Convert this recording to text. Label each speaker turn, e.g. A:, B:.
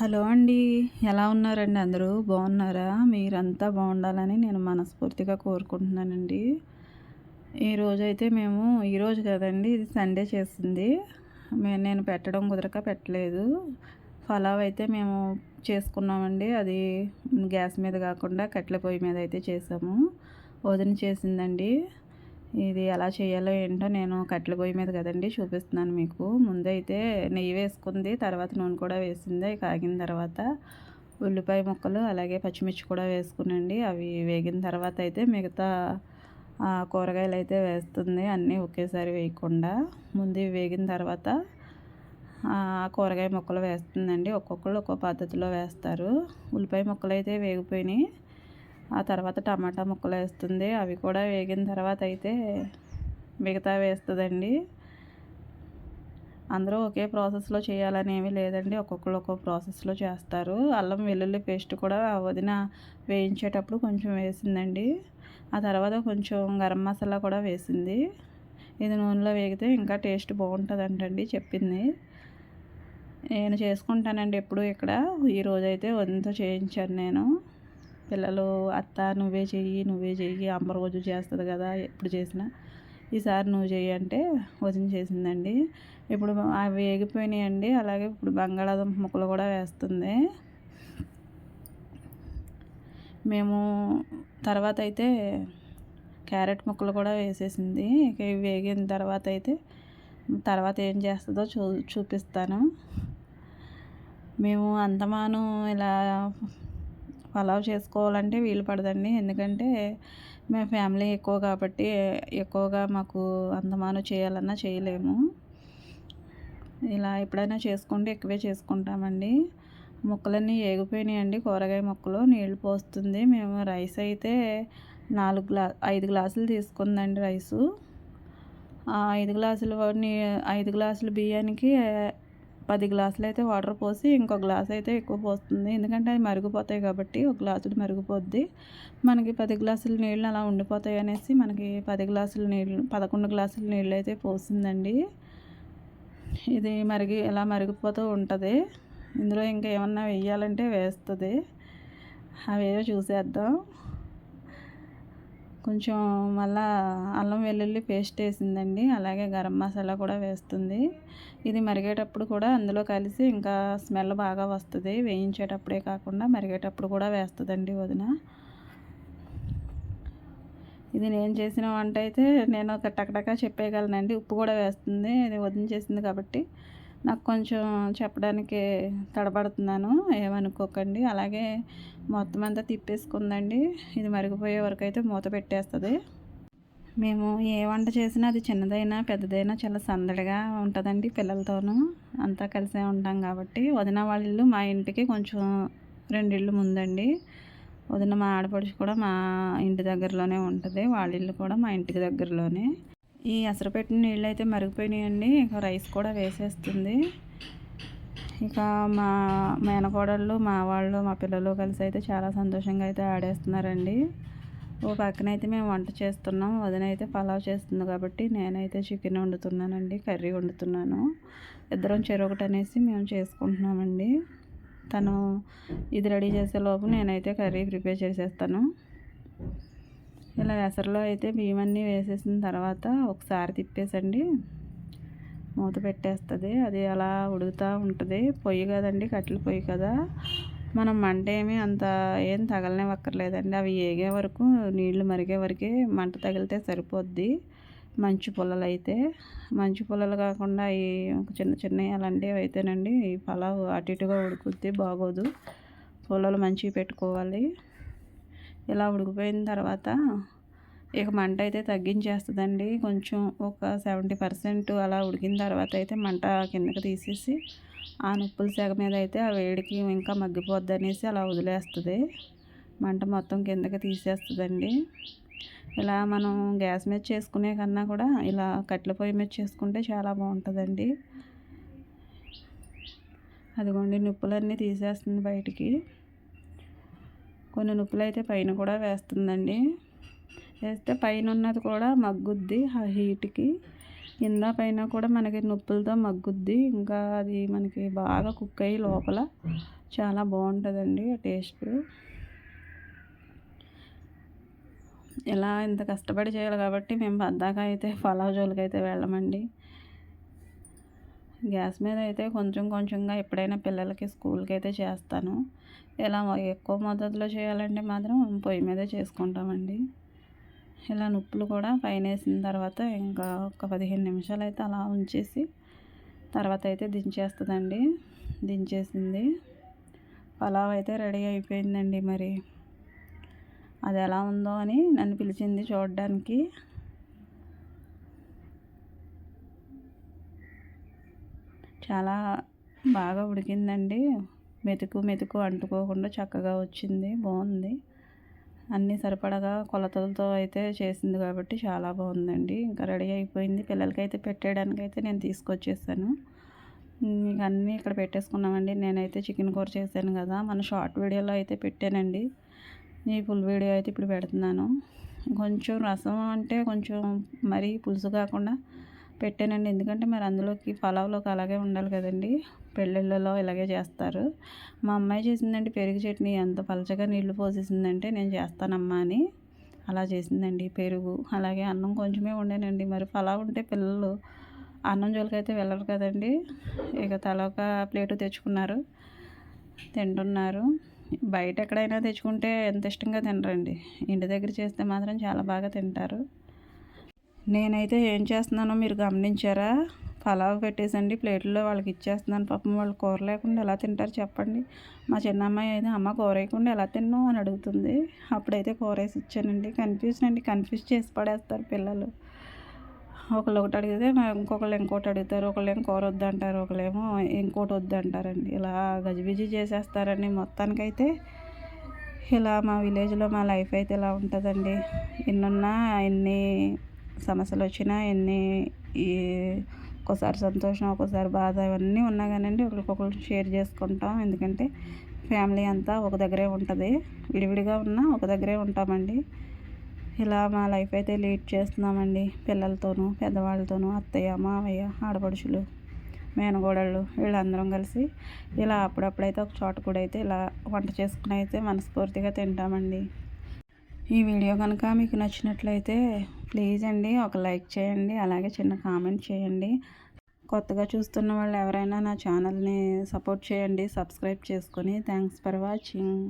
A: Hello అండి ఎలా ఉన్నారండి అందరూ? బాగున్నారా? మీరంతా బాగుండాలని నేను మనస్ఫూర్తిగా కోరుకుంటున్నానండి. ఈరోజైతే మేము ఈరోజు కదండి ఇది సండే చేసింది. మే- నేను పెట్టడం కుదరక పెట్టలేదు. పలావ్ అయితే మేము చేసుకున్నామండి. అది గ్యాస్ మీద కాకుండా కట్టెల పొయ్యి మీద అయితే చేసాము. వదిన చేసిందండి. ఇది ఎలా చేయాలో ఏంటో నేను కట్టెల పొయ్యి మీద కదండి చూపిస్తున్నాను మీకు. ముందైతే నెయ్యి వేసుకుంది తర్వాత నూనె కూడా వేసింది కాగిన తర్వాత ఉల్లిపాయ ముక్కలు అలాగే పచ్చిమిర్చి కూడా వేసుకునండి. అవి వేగిన తర్వాత అయితే మిగతా కూరగాయలు అయితే వేస్తుంది అన్నీ ఒకేసారి వేయకుండా. ముందు వేగిన తర్వాత ఆ, కూరగాయ ముక్కలు వేస్తుందండి. ఒక్కొక్కళ్ళు ఒక్కో పద్ధతిలో వేస్తారు. ఉల్లిపాయ ముక్కలు అయితే వేగిపోయినాయి. ఆ తర్వాత టమాటా ముక్కలు వేస్తుంది. అవి కూడా వేగిన తర్వాత అయితే మిగతా వేస్తుందండి. అందరూ ఒకే ప్రాసెస్లో చేయాలని ఏమీ లేదండి. ఒక్కొక్కరు ఒక్కొక్క ప్రాసెస్లో చేస్తారు. అల్లం వెల్లుల్లి పేస్ట్ కూడా వదిన వేయించేటప్పుడు కొంచెం వేసిందండి. ఆ తర్వాత కొంచెం గరం మసాలా కూడా వేసింది. ఇది నూనెలో వేగితే ఇంకా టేస్ట్ బాగుంటుందంటండి చెప్పింది. నేను చేసుకుంటానండి ఎప్పుడు ఇక్కడ. ఈరోజైతే వదినతో చేయించాను నేను. పిల్లలు అత్త నువ్వే చెయ్యి నువ్వే చెయ్యి అమ్మ రోజు చేస్తుంది కదా ఎప్పుడు చేసినా. ఈసారి నువ్వు చెయ్యి అంటే వదిన చేసిందండి. ఇప్పుడు అవి వేగిపోయినాయండి అలాగే ఇప్పుడు బంగాళాదుంప ముక్కలు కూడా వేస్తుంది. మేము తర్వాత అయితే క్యారెట్ ముక్కలు కూడా వేసేసింది. ఇక ఇవి వేగిన తర్వాత అయితే తర్వాత ఏం చేస్తుందో చూ చూపిస్తాను. మేము అంతమాను ఇలా పలావ్ చేసుకోవాలంటే వీలు పడదండి. ఎందుకంటే మేము ఫ్యామిలీ ఎక్కువ కాబట్టి ఎక్కువగా మాకు అందమాను చేయాలన్నా చేయలేము. ఇలా ఎప్పుడైనా చేసుకుంటే ఎక్కువే చేసుకుంటామండి. ముక్కలన్నీ ఏగిపోయినాయండి. కూరగాయ ముక్కలు నీళ్ళు పోస్తుంది. మేము రైస్ అయితే నాలుగు గ్లా ఐదు గ్లాసులు తీసుకుందండి రైసు. ఆ ఐదు గ్లాసులు నీ ఐదు గ్లాసులు బియ్యానికి పది గ్లాసులు అయితే వాటర్ పోసి ఇంకో గ్లాస్ అయితే ఎక్కువ పోస్తుంది. ఎందుకంటే అవి మరిగిపోతాయి కాబట్టి ఒక గ్లాసులు మరిగిపోద్ది. మనకి పది గ్లాసుల నీళ్ళు అలా ఉండిపోతాయి అనేసి మనకి పది గ్లాసుల నీళ్ళు పదకొండు గ్లాసుల నీళ్ళు అయితే పోసిందండి ఇది మరిగి ఎలా మరిగిపోతూ ఉంటుంది. ఇందులో ఇంకా ఏమన్నా వేయాలంటే వేస్తుంది. అవేవో చూసేద్దాం. కొంచెం మళ్ళా అల్లం వెల్లుల్లి పేస్ట్ వేసిందండి. అలాగే గరం మసాలా కూడా వేస్తుంది. ఇది మరిగేటప్పుడు కూడా అందులో కలిసి ఇంకా స్మెల్ బాగా వస్తుంది. వేయించేటప్పుడే కాకుండా మరిగేటప్పుడు కూడా వేస్తుందండి వదిన. ఇది నేను చేసిన వంట అయితే నేను ఒక టకటకా చెప్పేయగలనండి. ఉప్పు కూడా వేస్తుంది. ఇది వదిన చేసింది కాబట్టి. నాకు కొంచెం చెప్పడానికి తడబడుతున్నాను ఏమనుకోకండి. అలాగే మొత్తం అంతా తిప్పేసుకుందండి. ఇది మరిగిపోయే వరకు అయితే మూత పెట్టేస్తుంది. మేము ఏ వంట చేసినా అది చిన్నదైనా పెద్దదైనా చాలా సందడిగా ఉంటుందండి పిల్లలతోనూ. అంతా కలిసే ఉంటాం కాబట్టి. వదిన వాళ్ళ ఇల్లు మా ఇంటికి కొంచెం రెండిళ్ళు ముందండి. వదిన మా ఆడపడుచు కూడా మా ఇంటి దగ్గరలోనే ఉంటుంది. వాళ్ళ ఇల్లు కూడా మా ఇంటికి దగ్గరలోనే. ఈ అసలు పెట్టిన నీళ్ళు అయితే మరిగిపోయినాయండి. ఇక రైస్ కూడా వేసేస్తుంది. ఇక మా మేనకోడళ్ళు మా వాళ్ళు మా పిల్లలు కలిసి అయితే చాలా సంతోషంగా అయితే ఆడేస్తున్నారండి. ఓ పక్కన అయితే మేము వంట చేస్తున్నాం. వదిన అయితే పలావ్ చేస్తుంది కాబట్టి నేనైతే చికెన్ వండుతున్నానండి కర్రీ వండుతున్నాను. ఇద్దరం చెరొకటి అనేసి మేము చేసుకుంటున్నామండి. తను ఇది రెడీ చేసే లోపు నేనైతే కర్రీ ప్రిపేర్ చేసేస్తాను. ఇలా ఎసరులో అయితే బియ్యం అన్నీ వేసేసిన తర్వాత ఒకసారి తిప్పేసండి. మూత పెట్టేస్తుంది. అది అలా ఉడుకుతూ ఉంటుంది. పొయ్యి కదండి కట్టెల పొయ్యి కదా. మనం మంట ఏమి అంత ఏం తగలనివ్వక్కర్లేదండి. అవి ఏగే వరకు నీళ్ళు మరిగే వరకే మంట తగిలితే సరిపోద్ది. మంచు పుల్లలు అయితే మంచు పుల్లలు కాకుండా ఈ ఒక చిన్న చిన్న అలాంటివి అయితేనండి ఈ పలావ్ అటు ఇటుగా ఉడుకుద్ది బాగోదు. పుల్లలు మంచివి పెట్టుకోవాలి. ఇలా ఉడికిపోయిన తర్వాత ఇక మంట అయితే తగ్గించేస్తుందండి. కొంచెం ఒక సెవెంటీ పర్సెంట్ అలా ఉడికిన తర్వాత అయితే మంట కిందకి తీసేసి ఆ నొప్పుల సెగ మీద అయితే ఆ వేడికి ఇంకా మగ్గిపోద్ది అనేసి అలా వదిలేస్తుంది. మంట మొత్తం కిందకి తీసేస్తుందండి. ఇలా మనం గ్యాస్ మీద చేసుకునే కన్నా కూడా ఇలా కట్టెల పొయ్యి మీద చేసుకుంటే చాలా బాగుంటుందండి. అదిగోండి నొప్పులన్నీ తీసేస్తుంది బయటికి. కొన్ని నొప్పులు అయితే పైన కూడా వేస్తుందండి. వేస్తే పైన ఉన్నది కూడా మగ్గుద్ది ఆ హీట్కి కింద పైన కూడా మనకి నొప్పులతో మగ్గుద్ది. ఇంకా అది మనకి బాగా కుక్ అయ్యి లోపల చాలా బాగుంటుందండి టేస్ట్ ఇలా ఇంత కష్టపడి చేయాలి కాబట్టి మేము పద్దాక అయితే ఫలావ్ జోలికి అయితే వెళ్ళమండి. గ్యాస్ మీద అయితే కొంచెం కొంచెంగా ఎప్పుడైనా పిల్లలకి స్కూల్కి అయితే చేస్తాను. ఇలా ఎక్కువ మద్దతులో చేయాలంటే మాత్రం పొయ్యి మీదే చేసుకుంటామండి. ఇలా నుప్పులు కూడా పైన వేసిన తర్వాత ఇంకా ఒక పదిహేను నిమిషాలు అయితే అలా ఉంచేసి తర్వాత అయితే దించేస్తుందండి. దించేసింది. పలావ్ అయితే రెడీ అయిపోయిందండి మరి. అది ఎలా ఉందో అని నన్ను పిలిచింది చూడడానికి. చాలా బాగా ఉడికిందండి. మెతుకు మెతుకు అంటుకోకుండా చక్కగా వచ్చింది. బాగుంది. అన్నీ సరిపడగా కొలతలతో అయితే చేసింది కాబట్టి చాలా బాగుందండి. ఇంకా రెడీ అయిపోయింది. పిల్లలకైతే పెట్టేయడానికైతే పెట్టేయడానికి అయితే నేను తీసుకొచ్చేసాను. ఇక అన్నీ ఇక్కడ పెట్టేసుకున్నామండి. నేనైతే చికెన్ కూర చేశాను కదా. మన షార్ట్ వీడియోలో అయితే పెట్టానండి. ఈ ఫుల్ వీడియో అయితే ఇప్పుడు పెడుతున్నాను. కొంచెం రసం అంటే కొంచెం మరీ పులుసు కాకుండా పెట్టానండి. ఎందుకంటే మరి అందులోకి పలావ్లోకి అలాగే ఉండాలి కదండి. పెళ్ళిళ్ళలో ఇలాగే చేస్తారు. మా అమ్మాయి చేసిందండి పెరుగు చట్నీ ఎంత పలచగా నీళ్ళు పోసేసిందంటే నేను చేస్తానమ్మా అని అలా చేసిందండి పెరుగు. అలాగే అన్నం కొంచెమే ఉండేనండి మరి పలావ్ ఉంటే పిల్లలు అన్నం జోలికైతే వెళ్ళరు కదండి. ఇక తలొక ప్లేటు తెచ్చుకున్నారు. తింటున్నారు. బయట ఎక్కడైనా తెచ్చుకుంటే ఎంత ఇష్టంగా తినరండి. ఇంటి దగ్గర చేస్తే మాత్రం చాలా బాగా తింటారు. నేనైతే ఏం చేస్తున్నానో మీరు గమనించారా? పలావ్ పెట్టేసండి. ప్లేట్లో వాళ్ళకి ఇచ్చేస్తున్నాను. పాపం వాళ్ళు కూర లేకుండా ఎలా తింటారు చెప్పండి. మా చిన్నమ్మాయి అయితే అమ్మ కూర వేయకుండా ఎలా తిన్నావు? అని అడుగుతుంది. అప్పుడైతే కూర వేసి ఇచ్చానండి. కన్ఫ్యూజన్ అండి. కన్ఫ్యూజ్ చేసి పడేస్తారు పిల్లలు. ఒకళ్ళు ఒకటి అడిగితే ఇంకొకళ్ళు ఇంకోటి అడుగుతారు. ఒకళ్ళు ఏం కూర వద్దంటారు ఒకళ్ళేమో ఇంకోటి వద్దంటారండి ఇలా గజిబిజి చేసేస్తారండి మొత్తానికైతే. ఇలా మా విలేజ్లో మా లైఫ్ అయితే ఇలా ఉంటుందండి. ఎన్నున్నా ఎన్ని సమస్యలు వచ్చినా ఎన్ని ఈ ఒక్కోసారి సంతోషం ఒక్కోసారి బాధ ఇవన్నీ ఉన్నా కానండి ఒకరికొకరు షేర్ చేసుకుంటాం. ఎందుకంటే ఫ్యామిలీ అంతా ఒక దగ్గరే ఉంటుంది. విడివిడిగా ఉన్నా ఒక దగ్గరే ఉంటామండి. ఇలా మా లైఫ్ అయితే లీడ్ చేస్తున్నామండి. పిల్లలతోనూ పెద్దవాళ్ళతోనూ అత్తయ్య మావయ్య ఆడపడుచులు మేనగోడళ్ళు వీళ్ళందరం కలిసి ఇలా అప్పుడప్పుడైతే ఒక చోట కూడా అయితే ఇలా వంట చేసుకుని అయితే మనస్ఫూర్తిగా తింటామండి. ఈ వీడియో కనుక మీకు నచ్చినట్లయితే ప్లీజ్ అండి ఒక లైక్ చేయండి అలాగే చిన్న కామెంట్ చేయండి. కొత్తగా చూస్తున్న వాళ్ళు ఎవరైనా నా ఛానల్ని సపోర్ట్ చేయండి సబ్స్క్రైబ్ చేసుకొని. Thanks for watching.